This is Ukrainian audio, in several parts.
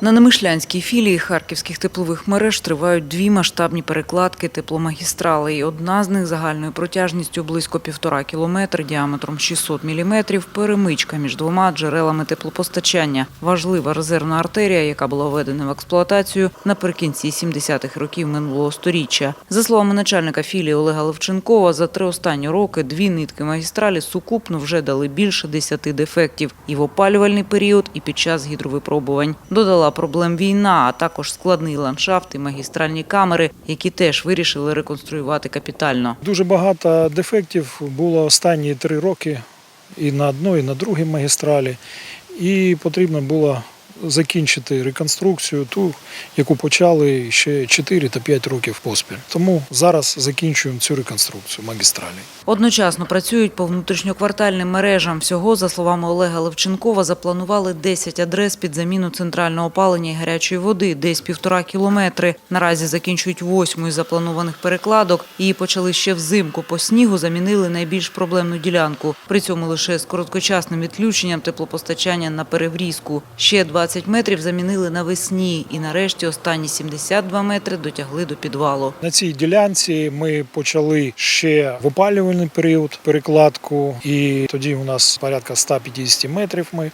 На Немишлянській філії харківських теплових мереж тривають дві масштабні перекладки тепломагістралей. Одна з них загальною протяжністю близько півтора кілометри, діаметром 600 міліметрів, перемичка між двома джерелами теплопостачання. Важлива резервна артерія, яка була введена в експлуатацію наприкінці 70-х років минулого сторіччя. За словами начальника філії Олега Левченкова, за три останні роки дві нитки магістралі сукупно вже дали більше десяти дефектів і в опалювальний період, і під час гідровипробувань. Додала проблем війна, а також складний ландшафт і магістральні камери, які теж вирішили реконструювати капітально. Дуже багато дефектів було останні три роки і на одній, і на другій магістралі. І потрібно було закінчити реконструкцію, ту, яку почали ще 4 та 5 років поспіль. Тому зараз закінчуємо цю реконструкцію магістралі. Одночасно працюють по внутрішньоквартальним мережам. Всього, за словами Олега Левченкова, запланували 10 адрес під заміну центрального опалення і гарячої води, десь півтора кілометри. Наразі закінчують восьму із запланованих перекладок. Її почали ще взимку. По снігу замінили найбільш проблемну ділянку. При цьому лише з короткочасним відключенням теплопостачання на переврізку. Ще 20 метрів замінили навесні. І нарешті останні 72 метри дотягли до підвалу. На цій ділянці ми почали ще в опалювальний період перекладку, і тоді у нас порядка 150 метрів ми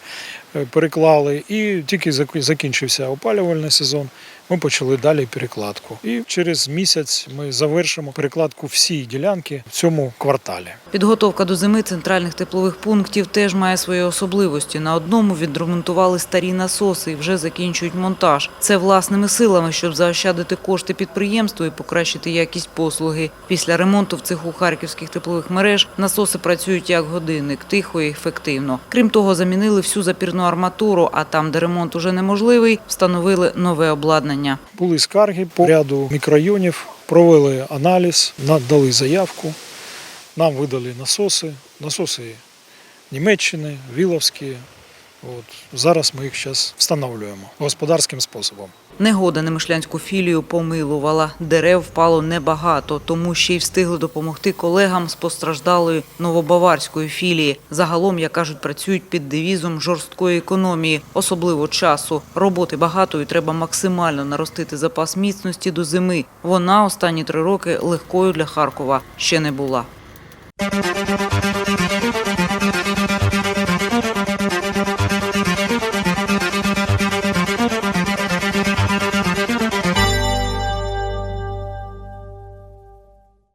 е, переклали. І тільки зак- закінчився опалювальний сезон. Ми почали далі перекладку. І через місяць ми завершимо перекладку всієї ділянки в цьому кварталі. Підготовка до зими центральних теплових пунктів теж має свої особливості. На одному відремонтували старі насоси і вже закінчують монтаж. Це власними силами, щоб заощадити кошти підприємству і покращити якість послуги. Після ремонту в цеху харківських теплових мереж насоси працюють як годинник, тихо і ефективно. Крім того, замінили всю запірну арматуру, а там, де ремонт уже неможливий, встановили нове обладнання. Були скарги по ряду мікрорайонів, провели аналіз, надали заявку. Нам видали насоси, насоси Німеччини, Віловські. От. Зараз ми їх зараз встановлюємо господарським способом. Негода Немишлянську філію помилувала. Дерев впало небагато, тому ще й встигли допомогти колегам з постраждалої новобаварської філії. Загалом, як кажуть, працюють під девізом жорсткої економії, особливо часу. Роботи багато і треба максимально наростити запас міцності до зими. Вона останні три роки легкою для Харкова ще не була.